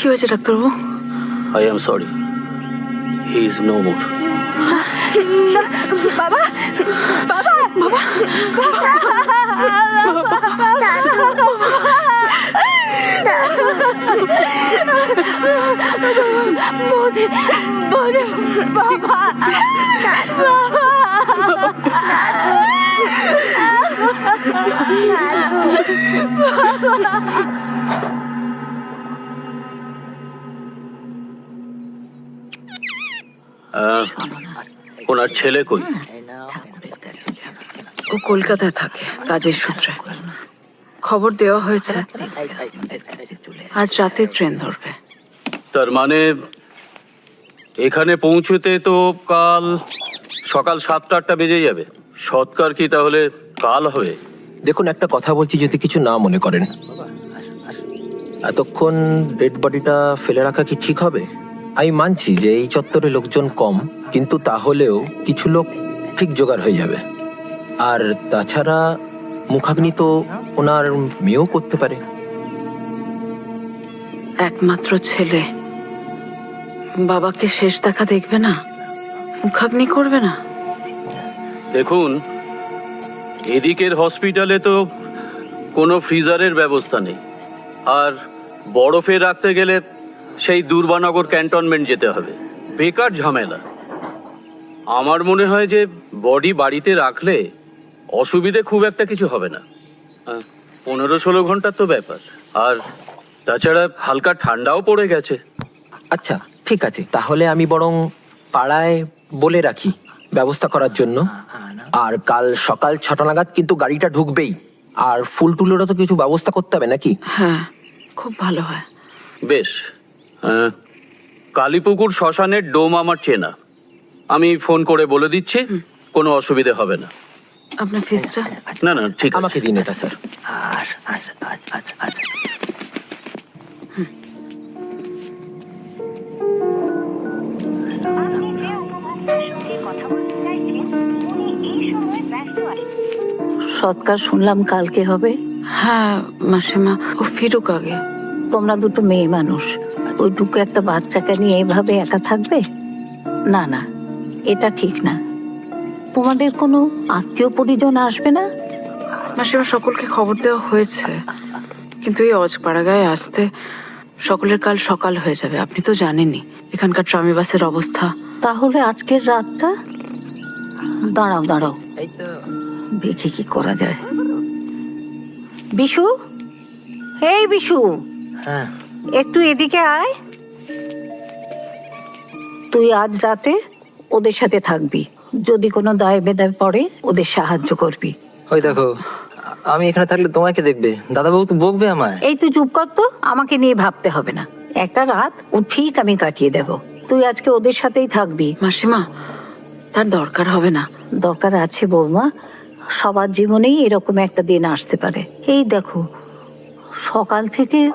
क्यों जरा तो वो I am sorry. He is no more. बाबा बाबा बाबा बाबा बाबा बाबा मोदी मोदी बाबा बाबा बाबा बाबा। ওনার ছেলে কই? ও কলকাতায় থাকে কাজের সূত্রে। খবর দেওয়া হয়েছে আজ রাতে ট্রেন ধরবে। তার মানে এখানে পৌঁছতে তো কাল সকাল সাতটা আটটা বেজে যাবে। সৎকার কি তাহলে কাল হবে? দেখুন একটা কথা বলছি যদি কিছু না মনে করেন। এতক্ষণ ডেড বডিটা ফেলে রাখা কি ঠিক হবে? আমি মানছি যে এই চত্বরে লোকজন কম কিন্তু তাহলেও কিছু লোক ঠিক জোগাড় হয়ে যাবে। আর তাছাড়া মুখাগ্নি তো ওনার মেয়েও করতে পারে। একমাত্র ছেলে। বাবাকে শেষ দেখা দেখবে না? মুখাগ্নি করবে না? দেখুন এদিকের হসপিটালে তো কোনো ফ্রিজারের ব্যবস্থা নেই। আর বরফে রাখতে গেলে সেই দুর্বানগর ক্যান্টনমেন্ট যেতে হবে। বেকার ঝামেলা। আমার মনে হয় যে বডি বাড়িতে রাখলে অসুবিধে খুব একটা কিছু হবে না। পনেরো ষোলো ঘণ্টার তো ব্যাপার। আর তাছাড়া হালকা ঠান্ডাও পড়ে গেছে। আচ্ছা ঠিক আছে। তাহলে আমি বরং পাড়ায় বলে রাখি ব্যবস্থা করার জন্য। আর কাল সকাল ছটা নাগাদ কিন্তু গাড়িটা ঢুকবেই। আর ফুল টুলেরও তো কিছু ব্যবস্থা করতে হবে নাকি? হ্যাঁ খুব ভালো হয়। বেশ। আহ, কালীপুকুর শ্মশানের ডোম আমার চেনা। আমি ফোন করে বলে দিচ্ছি কোনো অসুবিধে হবে না। আপনার ফিসটা? না না ঠিক আছে। আমাকে দিন এটা স্যার। সৎকার শুনলাম কালকে হবে। হ্যাঁ মাসিমা ও ফিরুক আগে। তোমরা দুটো মেয়ে মানুষ। ওইটুকু একটা বাচ্চাকে নিয়ে এভাবে একা থাকবে? না না এটা ঠিক না। তোমাদের কোনো আত্মীয় পরিজন আসবে না? মাসিমা সকলকে খবর দেওয়া হয়েছে। কিন্তু এই অজপাড়াগায় আসতে সকলের কাল সকাল হয়ে যাবে আপনি তো জানেনই। এখানকার ট্রামি বাসের অবস্থা। তাহলে আজকের রাতটা? দাঁড়াও দাঁড়াও। দেখি কি করা যায়। বিশু? এই বিশু! হ্যাঁ। একটু এদিকে আয়। তুই আজ রাতে ওদের সাথে থাকবি। যদি কোনো দায় বেদায় পড়ে ওদের সাহায্য করবি। ওই দেখো আমি এখানে থাকলে তোমাকে দেখবে। দাদাবাবু তো বকবে আমায়। এই তুই চুপ কর তো আমাকে নিয়ে ভাবতে হবে না। একটা রাত ও ঠিক আমি কাটিয়ে দেব। তুই আজকে ওদের সাথেই থাকবি। মাসিমা তার দরকার হবে না। দরকার আছে বৌমা। সবার জীবনেই এরকম একটা দিন আসতে পারে। এই দেখো সকাল থেকে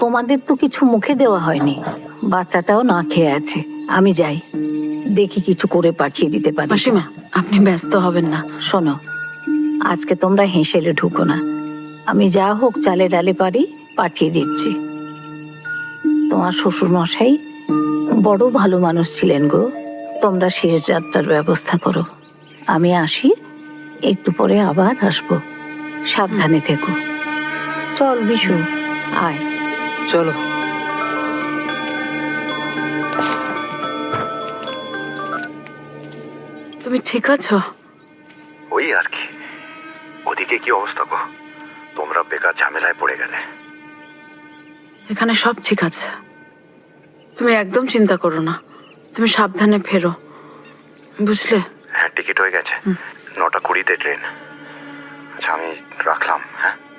তোমাদের তো কিছু মুখে দেওয়া হয়নি। বাচ্চাটাও না খেয়ে আছে। আমি যাই। দেখি কিছু করে পাঠিয়ে দিতে পারি। মাসিমা আপনি ব্যস্ত হবেন না। শোনো আজকে তোমরা হেসেলে ঢুকো না। আমি যা হোক চালে ডালে পারি পাঠিয়ে দিচ্ছি। তোমার শ্বশুর মশাই বড় ভালো মানুষ ছিলেন গো। তোমরা শেষ যাত্রার ব্যবস্থা করো। আমি আসি একটু পরে আবার আসব। সাবধানে থেকো। চল বিশু আয়। চলো। তুমি ঠিক আছো? ওই আর কি। ওদিকে কি অবস্থা গো? তোমরা বেকার ঝামেলায় পড়ে গেলে। এখানে সব ঠিক আছে। তুমি একদম চিন্তা করো না। তুমি সাবধানে ফেরো। বুঝলে? হ্যাঁ টিকিট হয়ে গেছে। নটা কুড়িতে ট্রেন। আচ্ছা আমি রাখলাম হ্যাঁ?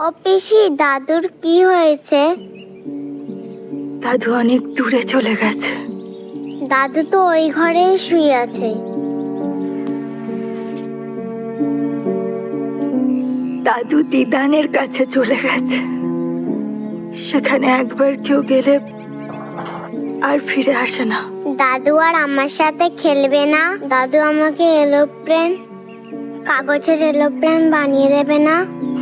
ও পিসি দাদুর কি হয়েছে? দাদু অনেক দূরে চলে গেছে। দাদু তো ওই ঘরেই শুয়ে আছে। দাদু দিদানের কাছে চলে গেছে। সেখানে একবার কেউ গেলে আর ফিরে আসে না। দাদু আর আমার সাথে খেলবে না। দাদু আমাকে এরোপ্লেন কাগজের এরোপ্লেন বানিয়ে দেবে না।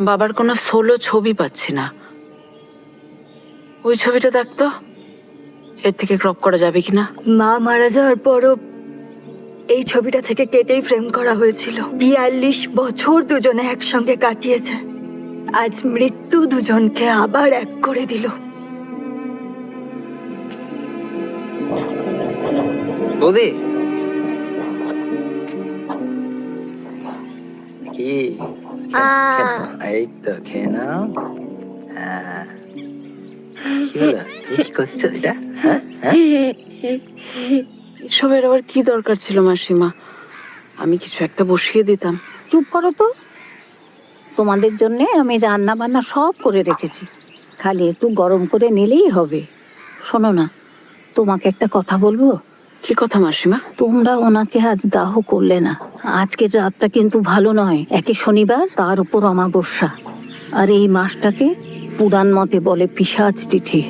বাবার কোনো সোলো ছবি পাচ্ছি না। ওই ছবিটা দেখতো এর থেকে ক্রপ করা যাবে কিনা? মা মারা যাওয়ার পরও এই ছবিটা থেকে কেটেই ফ্রেম করা হয়েছিল। বিয়াল্লিশ বছর দুজনে একসঙ্গে কাটিয়েছে। আজ মৃত্যু দুজনকে আবার এক করে দিল। বৌদি এই তো খেয়ে নাও হ্যাঁ। কি হলো তুমি কি করছ এটা হ্যাঁ হ্যাঁ এসবের আবার কি দরকার ছিল মাসিমা? আমি কিছু একটা বসিয়ে দিতাম। চুপ করো তো। তোমাদের জন্য আমি রান্না বান্না সব করে রেখেছি। খালি একটু গরম করে নিলেই হবে। শোনো না তোমাকে একটা কথা বলব? কি কথা, মাসিমা? তোমরা ওনাকে আজ দাহ করলে না। আজকের রাতটা কিন্তু ভালো নয়। একে শনিবার, তার উপর অমাবস্যা। আর এই মাসটাকে পুরাণ মতে বলে পিসাজ তিথি।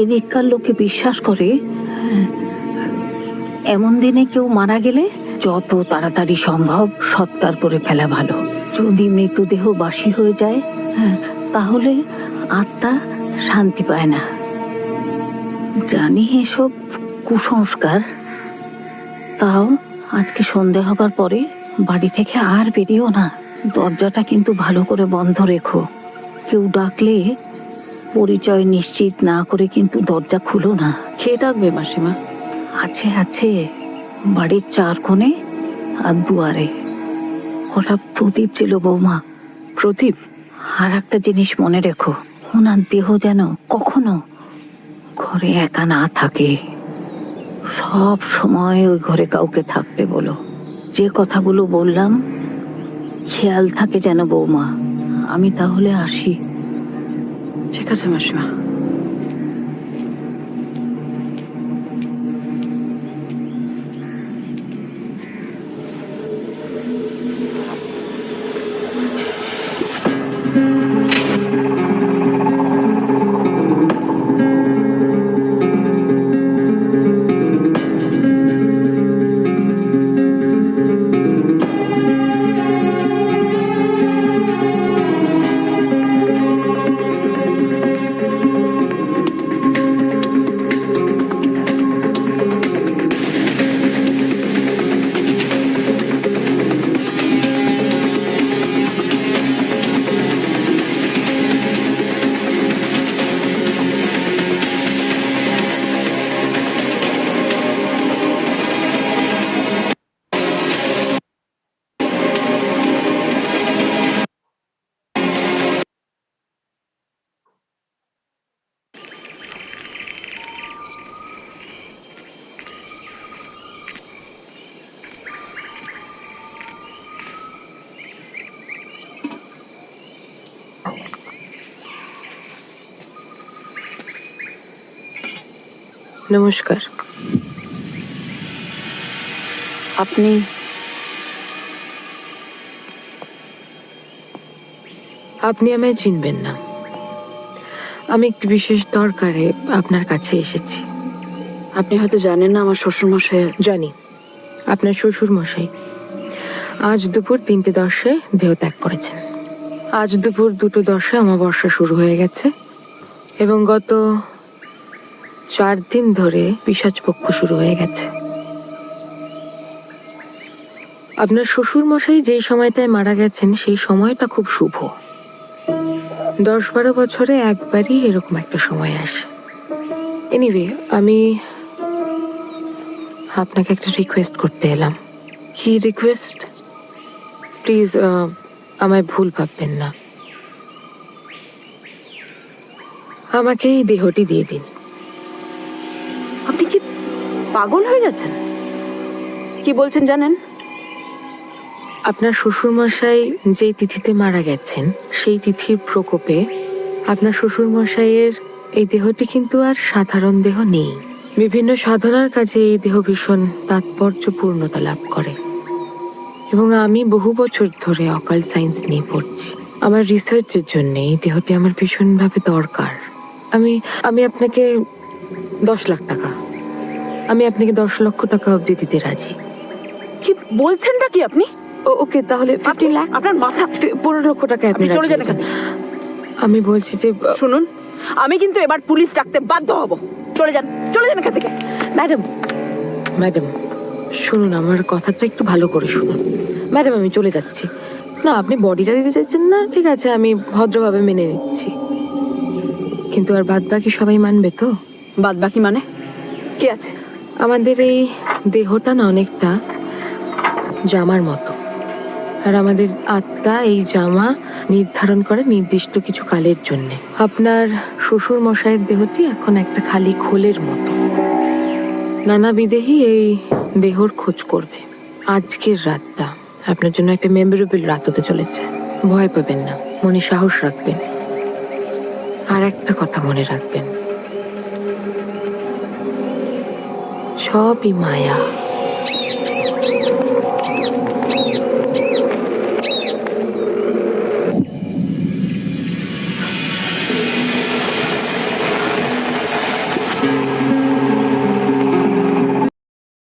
এদিককার লোকে বিশ্বাস করে, এমন দিনে কেউ মারা গেলে যত তাড়াতাড়ি সম্ভব সৎকার করে ফেলা ভালো। যদি মৃতদেহ বাসি হয়ে যায়, তাহলে আত্মা শান্তি পায় না। জানি এসব কুসংস্কার তাও আজকে সন্ধে হবার পরে বাড়ি থেকে আর বেরিও না। দরজাটা কিন্তু ভালো করে বন্ধ রেখো। কেউ ডাকলে পরিচয় নিশ্চিত না করে কিন্তু দরজা খুলো না। খেয়ে ডাকবে মাসিমা? আছে আছে। বাড়ির চার কোণে আর দুয়ারে। কটা প্রদীপ ছিল বৌমা। প্রদীপ? আর একটা জিনিস মনে রেখো। ওনার দেহ যেন কখনো ঘরে একা না থাকে। সব সময় ওই ঘরে কাউকে থাকতে বলো। যে কথাগুলো বললাম, খেয়াল থাকে যেন বৌমা। আমি তাহলে আসি। ঠিক আছে মাসিমা। নমস্কার। আপনি? আপনি আমায় চিনবেন না। আমি একটি বিশেষ দরকারে আপনার কাছে এসেছি। আপনি হয়তো জানেন না, আমার শ্বশুর মশাই জানি। আপনার শ্বশুর মশাই আজ দুপুর তিনটে দশে দেহ ত্যাগ করেছেন। আজ দুপুর দুটো দশে অমাবস্যা শুরু হয়ে গেছে এবং গত চার দিন ধরে পিসাজ পক্ষ শুরু হয়ে গেছে। আপনার শ্বশুর মশাই যেই সময়টায় মারা গেছেন, সেই সময়টা খুব শুভ। দশ বারো বছরে একবারই এরকম একটা সময় আসে। এনিওয়ে আমি আপনাকে একটা রিকোয়েস্ট করতে এলাম। কি রিকোয়েস্ট প্লিজ আমায় ভুল ভাববেন না। আমাকে এই দেহটি দিয়ে দিন। পাগল হয়ে গেছেন কি বলছেন জানেন? আপনার শ্বশুরমশাই যেই তিথিতে মারা গেছেন, সেই তিথির প্রকোপে আপনার শ্বশুরমশাইয়ের এই দেহটি কিন্তু আর সাধারণ দেহ নেই। বিভিন্ন সাধনার কাজে এই দেহ ভীষণ তাৎপর্যপূর্ণতা লাভ করে। এবং আমি বহু বছর ধরে অকাল সায়েন্স নিয়ে পড়ছি। আমার রিসার্চের জন্য এই দেহটি আমার ভীষণভাবে দরকার। আমি আমি আপনাকে দশ লাখ টাকা আমি আপনাকে দশ লক্ষ টাকা অবধি দিতে রাজি। কি বলছেনটা কি আপনি? ও ওকে তাহলে ফিফটি লাখ আপনার মাথা পনেরো লক্ষ টাকা আপনি আপনি চলে রাজি যান হয়েছেন। এখান আমি বলছি যে আহ, শুনুন আমি কিন্তু এবার পুলিশ ডাকতে বাধ্য হব। চলে যান চলে যান এখান থেকে। ম্যাডাম। ম্যাডাম শুনুন আমার কথাটা একটু ভালো করে শুনুন। ম্যাডাম আমি চলে যাচ্ছি। না আপনি বডিটা দিতে চাইছেন না? ঠিক আছে আমি ভদ্রভাবে মেনে নিচ্ছি। কিন্তু আর বাদ বাকি সবাই মানবে তো? বাদ বাকি মানে? কি আছে? আমাদের এই দেহটা না অনেকটা জামার মতো। আর আমাদের আত্মা এই জামা নির্ধারণ করে নির্দিষ্ট কিছু কালের জন্য। আপনার শ্বশুর মশাইয়ের দেহটি এখন একটা খালি খোলের মতো। নানা বিদেহী এই দেহর খোঁজ করবে। আজকের রাতটা আপনার জন্য একটা মেমোরেবল রাত হতে চলেছে। ভয় পাবেন না, মনে সাহস রাখবেন। আর একটা কথা মনে রাখবেন। সবই মায়া